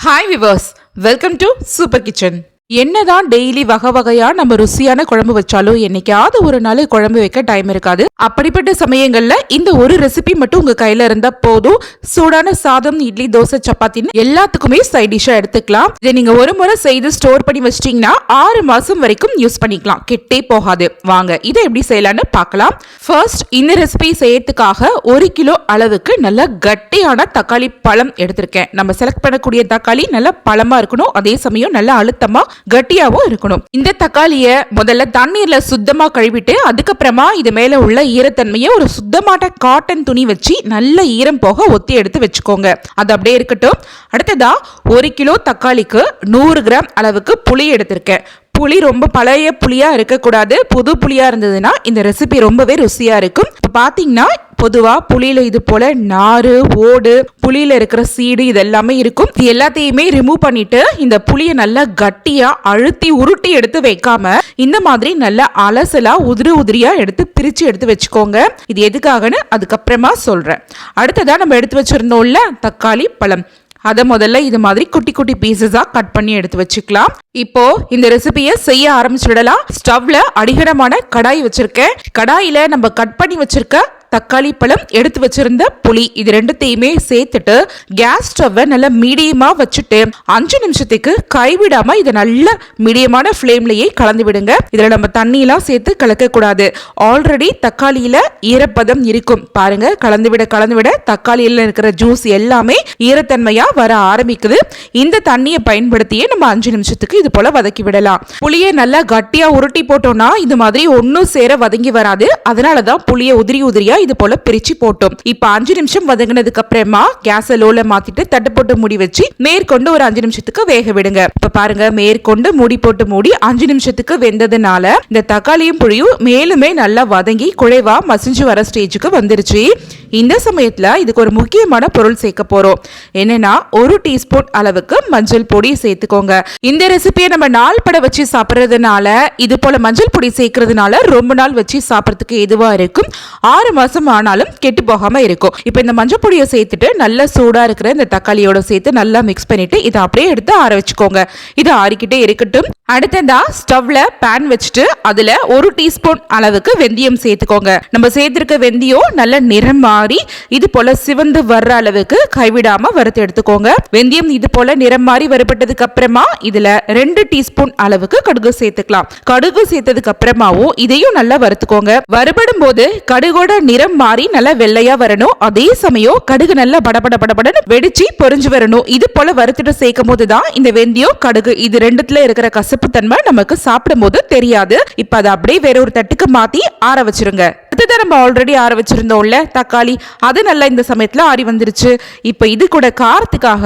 hi viewers welcome to super kitchen என்னதான் daily வகை வகையா நம்ம ருசியான குழம்பு வச்சாலும் என்னைக்காவது ஒரு நாள் குழம்பு வைக்க டைம் இருக்காது. அப்படிப்பட்ட சமயங்கள்ல இந்த ஒரு ரெசிபி மட்டும் உங்க கையில இருந்தா போதும். சூடான சாதம் இட்லி தோசை சப்பாத்தின்னு எல்லாத்துக்குமே சைட் டிஷ்ஷா எடுத்துக்கலாம். இதை நீங்க ஒரு முறை செய்து ஸ்டோர் பண்ணி வச்சிட்டீங்கன்னா ஆறு மாசம் வரைக்கும் யூஸ் பண்ணிக்கலாம். கெட்டே போகாது. வாங்க இதை எப்படி செய்யலாம்னு பார்க்கலாம். ஃபர்ஸ்ட் இந்த ரெசிபி செய்யறதுக்காக ஒரு கிலோ அளவுக்கு நல்ல கட்டியான தக்காளி பழம் எடுத்திருக்கேன். நம்ம செலக்ட் பண்ணக்கூடிய தக்காளி நல்ல பழமா இருக்கணும். அதே சமயம் நல்ல அழுத்தமா கட்டியாவும் இருக்கணும். இந்த தக்காளிய முதல்ல தண்ணீர்ல சுத்தமா கழுவிட்டு அதுக்கப்புறமா இது மேல உள்ள ஈரத்தன்மையை ஒரு சுத்தமான காட்டன் துணி வச்சு நல்ல ஈரம் போக ஒத்தி எடுத்து வச்சுக்கோங்க. அது அப்படியே இருக்கட்டும். அடுத்ததா ஒரு கிலோ தக்காளிக்கு நூறு கிராம் அளவுக்கு புளி எடுத்திருக்கேன். புளி ரொம்ப பழைய புளியா இருக்கக்கூடாது. புது புளியா இருந்ததுன்னா இந்த ரெசிபி ரொம்பவே ருசியா இருக்கும். இப்போ பார்த்தீங்கன்னா பொதுவா புளியில இது போல நாறு ஓடு புளியில இருக்கிற சீடு இது எல்லாமே இருக்கும். இது எல்லாத்தையுமே ரிமூவ் பண்ணிட்டு இந்த புளியை நல்லா கட்டியா அழுத்தி உருட்டி எடுத்து வைக்காம இந்த மாதிரி நல்லா அலசலா உதிரி உதிரியா எடுத்து பிரிச்சு எடுத்து வச்சுக்கோங்க. இது எதுக்காகன்னு அதுக்கப்புறமா சொல்றேன். அடுத்ததா நம்ம எடுத்து வச்சிருந்தோம்ல தக்காளி பழம். அதை முதல்ல இது மாதிரி குட்டி குட்டி பீசஸா கட் பண்ணி எடுத்து வச்சுக்கலாம். இப்போ இந்த ரெசிபியை செய்ய ஆரம்பிச்சுடலாம் ஸ்டவ்ல அடிகடமான கடாய் வச்சிருக்கேன். கடாயில நம்ம கட் பண்ணி வச்சிருக்க தக்காளி பழம் எடுத்து வச்சிருந்த புளி இது ரெண்டுத்தையுமே சேர்த்துட்டு கேஸ் ஸ்டவ்வை நல்லா மீடியமா வச்சுட்டு அஞ்சு நிமிஷத்துக்கு கைவிடாம இதை நல்ல மீடியமான ஃப்ளேம்லயே கலந்து விடுங்க. இதுல நம்ம தண்ணியெல்லாம் சேர்த்து கலக்க கூடாது. ஆல்ரெடி தக்காளியில ஈரப்பதம் இருக்கும். பாருங்க கலந்து விட கலந்து விட தக்காளியில இருக்கிற ஜூஸ் எல்லாமே ஈரத்தன்மையா வர ஆரம்பிக்குது. இந்த தண்ணியை பயன்படுத்தியே நம்ம அஞ்சு நிமிஷத்துக்கு இது போல வதக்கி விடலாம். புளியை நல்லா கட்டியா உருட்டி போட்டோம்னா இது மாதிரி ஒன்னும் சேர வதங்கி வராது. அதனாலதான் புளியை உதிரி உதிரியா இது போல பிரிச்சு போட்டோம். இப்ப அஞ்சு நிமிஷம் வதங்கினதுக்கு அப்புறமா கேஸ லோல மாத்திட்டு தட்டு போட்டு மூடி வச்சு மேற்கொண்டு ஒரு அஞ்சு நிமிஷத்துக்கு வேக விடுங்க. இப்ப பாருங்க மேற்கொண்டு மூடி போட்டு மூடி அஞ்சு நிமிஷத்துக்கு வெந்ததுனால இந்த தக்காளியும் புளியும் மேலுமே நல்லா வதங்கி குழைவா மசிஞ்சு வர ஸ்டேஜுக்கு வந்துருச்சு. இந்த சமயத்தில் இதுக்கு ஒரு முக்கியமான பொருள் சேர்க்க போகிறோம் என்னன்னா ஒரு டீஸ்பூன் அளவுக்கு மஞ்சள் பொடி சேர்த்துக்கோங்க. இந்த ரெசிபியை நம்ம நாள் பட வச்சு சாப்பிட்றதுனால இது போல் மஞ்சள் பொடி சேர்க்கறதுனால ரொம்ப நாள் வச்சு சாப்பிட்றதுக்கு எதுவாக இருக்கும்? ஆறு மாதம் ஆனாலும் கெட்டு போகாமல் இருக்கும். இப்போ இந்த மஞ்சள் பொடியை சேர்த்துட்டு நல்லா சூடாக இருக்கிற இந்த தக்காளியோட சேர்த்து நல்லா மிக்ஸ் பண்ணிவிட்டு இதை அப்படியே எடுத்து ஆற வச்சுக்கோங்க. இது ஆறிக்கிட்டே இருக்கட்டும். அடுத்ததா ஸ்டவ்ல பேன் வச்சுட்டு அதுல ஒரு டீஸ்பூன் அளவுக்கு வெந்தயம் சேர்த்துக்கோங்க. நம்ம சேர்த்திருக்க வெந்தயம் நல்ல நிறம் மாறி இது போல சிவந்து வர்ற அளவுக்கு கைவிடாம வறுத்து எடுத்துக்கோங்க. வெந்தயம் இது போல நிறம் மாறி வறுபட்டதுக்கு அப்புறமா இதுல ரெண்டு டீஸ்பூன் அளவுக்கு கடுகு சேர்த்துக்கலாம். கடுகு சேர்த்ததுக்கு அப்புறமாவும் இதையும் நல்லா வறுத்துக்கோங்க. வறுபடும் போது கடுகோட நிறம் மாறி நல்லா வெள்ளையா வரணும். அதே சமயம் கடுகு நல்லா படபட படபடன்னு வெடிச்சு பொரிஞ்சு வரணும். இது போல வறுத்துட்டு சேர்க்கும் போதுதான் இந்த வெந்தயம் கடுகு இது ரெண்டுத்துல இருக்கிற கசப்பு தன்மை நமக்கு சாப்பிடும் போது தெரியாது. இப்ப அதை அப்படியே வேற ஒரு தட்டுக்கு மாத்தி ஆற வச்சிருங்க. அடுத்தது நம்ம ஆல்ரெடி ஆற வச்சுருந்தோம்ல தக்காளி அது நல்லா இந்த சமயத்தில் ஆறி வந்துருச்சு. இப்போ இது கூட காரத்துக்காக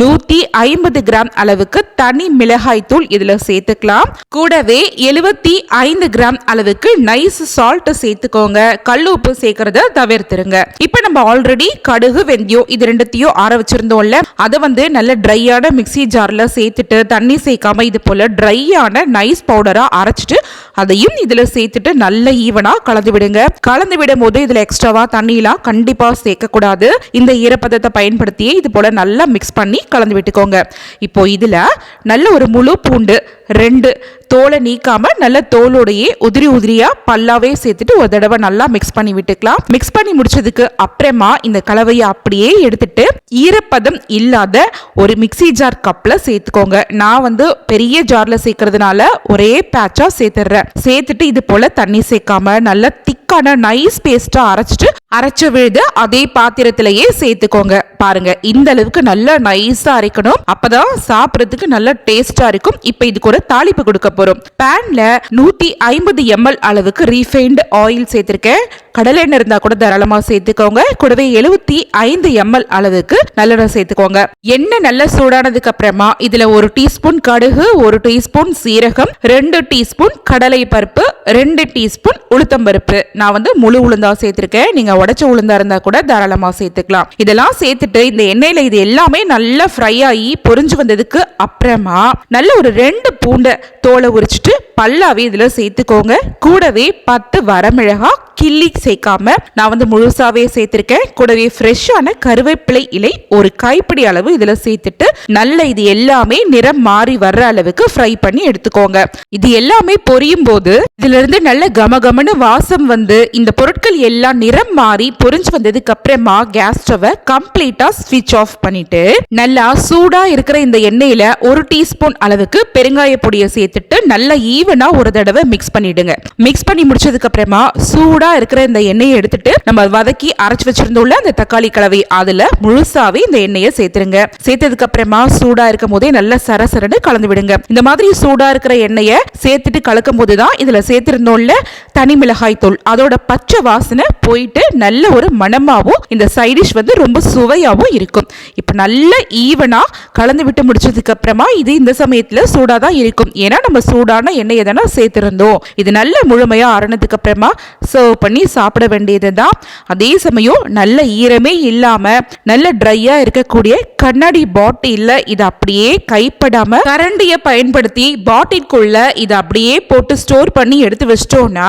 நூற்றி ஐம்பது கிராம் அளவுக்கு தனி மிளகாய் தூள் இதில் சேர்த்துக்கலாம். கூடவே எழுபத்தி ஐந்து கிராம் அளவுக்கு நைஸ் சால்ட் சேர்த்துக்கோங்க. கல் உப்பு சேர்க்கறத தவிர்த்துருங்க. இப்போ நம்ம ஆல்ரெடி கடுகு வெந்தயம் இது ரெண்டுத்தையும் ஆற வச்சிருந்தோம்ல அதை வந்து நல்ல ட்ரையான மிக்சி ஜாரில் சேர்த்துட்டு தண்ணி சேர்க்காம இது போல் ட்ரையான நைஸ் பவுடராக அரைச்சிட்டு அதையும் இதில் சேர்த்துட்டு நல்ல ஈவனாக கலந்து விடுங்க. கலந்து விடும் போது இதுல எக்ஸ்ட்ராவா தண்ணியெல்லாம் கண்டிப்பா சேர்க்கக்கூடாது. இந்த ஈரப்பதத்தை பயன்படுத்தியே இது போல நல்லா மிக்ஸ் பண்ணி கலந்து விட்டுக்கோங்க இப்போ இதுல நல்ல ஒரு முழு பூண்டு ரெண்டு தோலை நீக்காமல் நல்ல தோலோடையே உதிரி உதிரியாக பல்லாவே சேர்த்துட்டு ஒரு தடவை நல்லா மிக்ஸ் பண்ணி விட்டுக்கலாம். மிக்ஸ் பண்ணி முடிச்சதுக்கு அப்புறமா இந்த கலவையை அப்படியே எடுத்துட்டு ஈரப்பதம் இல்லாத ஒரு மிக்சி ஜார் கப்பில் சேர்த்துக்கோங்க. நான் வந்து பெரிய ஜாரில் சேர்க்கறதுனால ஒரே பேட்சாக சேர்த்துடுறேன் சேர்த்துட்டு இது போல் தண்ணி சேர்க்காம நல்லா திக்கான நைஸ் பேஸ்ட்டாக அரைச்சிட்டு அரைச்ச விழுது அதே பாத்திரத்திலேயே சேர்த்துக்கோங்க. பாருங்க இந்த அளவுக்கு நல்லா நைஸாக அரைக்கணும். அப்போதான் சாப்பிட்றதுக்கு நல்ல டேஸ்ட்டாக இருக்கும். இப்போ இதுக்கு ஒரு தாளிப்பு கொடுக்க போறோம். பேன்ல நூத்தி ஐம்பது எம்எல் அளவுக்கு ரீஃபைண்ட் ஆயில் சேர்த்திருக்கேன். கடலை எண்ணெய் இருந்தா கூட தாராளமா சேர்த்துக்கோங்க. கூடவே எழுபத்தி ஐந்து எம்எல் அளவுக்கு நல்லெண்ணெய் சேர்த்துக்கோங்க. எண்ணெய் நல்லா சூடானதுக்கு அப்புறமா இதுல ஒரு டீஸ்பூன் கடுகு ஒரு டீஸ்பூன் சீரகம் ரெண்டு டீஸ்பூன் கடலை பருப்பு ரெண்டு டீஸ்பூன் உளுத்தம் பருப்பு. நான் வந்து முழு உளுந்தா சேர்த்திருக்கேன். நீங்க உடச்ச உளுந்தா இருந்தா கூட தாராளமா சேர்த்துக்கலாம். இதெல்லாம் சேர்த்துட்டு இந்த எண்ணெயில இது எல்லாமே நல்லா ஃப்ரை ஆகி பொரிஞ்சு வந்ததுக்கு அப்புறமா நல்ல ஒரு ரெண்டு பூண்டை தோலை உரிச்சிட்டு பல்லாவே இதுல சேர்த்துக்கோங்க. கூடவே பத்து வரமிளகா கிள்ளி சேர்க்காம நான் வந்து முழுசாவே சேர்த்திருக்கேன். கூடவே ஃப்ரெஷ்ஷான கருவேப்பிலை இலை ஒரு கைப்பிடி அளவு இதுல சேர்த்துட்டு நல்ல இது எல்லாமே நிறம் மாறி வர்ற அளவுக்கு ஃப்ரை பண்ணி எடுத்துக்கோங்க. இது எல்லாமே பொரியும் போது இதுல இருந்து நல்ல கமகமன்னு வாசம் வந்து இந்த பொருட்கள் எல்லாம் நிறம் மாறி பொரிஞ்சு வந்ததுக்கு அப்புறமா கேஸ் ஸ்டவ்வை கம்ப்ளீட்டா ஸ்விட்ச் ஆஃப் பண்ணிட்டு நல்லா சூடா இருக்கிற இந்த எண்ணெயில ஒரு டீஸ்பூன் அளவுக்கு பெருங்காய பொடியை சேர்த்துட்டு நல்லா ஈவனா ஒரு தடவை மிக்ஸ் பண்ணிடுங்க. மிக்ஸ் பண்ணி முடிச்சதுக்கு அப்புறமா சூடா இருக்கிற இந்த எண்ணெயை எடுத்துட்டு நம்ம வதக்கி அரைச்சு வச்சிருந்தோம்ல அந்த தக்காளி கலவை அதுல முழுசாவே இந்த எண்ணெயை சேர்த்துருங்க. சேர்த்ததுக்கு அப்புறமா சூடா இருக்கும் போதே நல்லா சரசரன்னு கலந்து விடுங்க. இந்த மாதிரி சூடா இருக்கிற எண்ணெயை சேர்த்துட்டு கலக்கும் போதுதான் இதுல சேர்த்திருந்தோம்ல தனி மிளகாய் தூள் அதோட பச்சை வாசனை போயிட்டு நல்ல ஒரு மணமாகவும் இந்த சைடிஷ் வந்து ரொம்ப சுவையாகவும் இருக்கும். இப்போ நல்ல ஈவனாக கலந்து விட்டு முடிச்சதுக்கு அப்புறமா இது இந்த சமயத்தில் சூடாக தான் இருக்கும். ஏன்னா நம்ம சூடான எண்ணெயை தானே சேர்த்துருந்தோம். இது நல்ல முழுமையாக ஆறுனதுக்கு அப்புறமா சர்வ் பண்ணி சாப்பிட வேண்டியது தான் அதே சமயம் நல்ல ஈரமே இல்லாமல் நல்ல ட்ரையாக இருக்கக்கூடிய கண்ணாடி பாட்டிலில் இது அப்படியே கைப்படாம கரண்டியை பயன்படுத்தி பாட்டிற்குள்ள இதை அப்படியே போட்டு ஸ்டோர் பண்ணி எடுத்து வச்சிட்டோம்னா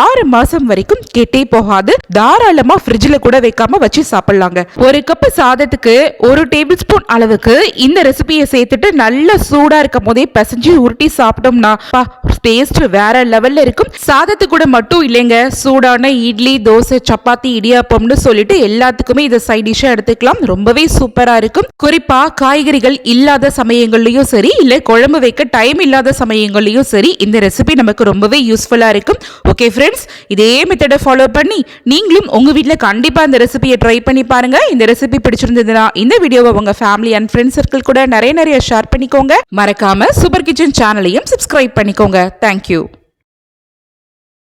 ஆறு மாசம் வரைக்கும் கெட்டே போகாது. தாராளமா ஃப்ரிட்ஜில் கூட வைக்காம வச்சு சாப்பிடலாங்க. ஒரு கப் சாதத்துக்கு ஒரு டேபிள் ஸ்பூன் அளவுக்கு இந்த ரெசிபியை சேர்த்துட்டு நல்லா சூடா இருக்கும் போதே பசஞ்சு உருட்டி சாப்பிட்டோம்னா டேஸ்ட் வேற லெவல்ல இருக்கும். சாதத்து கூட மட்டும் இல்லைங்க. சூடான இட்லி தோசை சப்பாத்தி இடியாப்பம்னு சொல்லிட்டு எல்லாத்துக்குமே இதை சைட் டிஷ்ஷாக எடுத்துக்கலாம். ரொம்பவே சூப்பரா இருக்கும். குறிப்பா காய்கறிகள் இல்லாத சமயங்கள்லயும் சரி இல்ல குழம்பு வைக்க டைம் இல்லாத சமயங்கள்லயும் சரி இந்த ரெசிபி நமக்கு ரொம்பவே யூஸ்ஃபுல்லா இருக்கும். ஓகே ஃப்ரெண்ட்ஸ் இதே மெத்தடை ஃபாலோ பண்ணி நீங்களும் உங்க வீட்டில் கண்டிப்பா இந்த ரெசிபியை ட்ரை பண்ணி பாருங்க. இந்த ரெசிபி பிடிச்சிருந்ததுன்னா இந்த வீடியோவை உங்க ஃபேமிலி அண்ட் ஃப்ரெண்ட்ஸ் சர்க்கிள் கூட நிறைய நிறைய ஷேர் பண்ணிக்கோங்க. மறக்காம சூப்பர் கிச்சன் சேனலையும் சப்ஸ்கிரைப் பண்ணிக்கோங்க. Thank you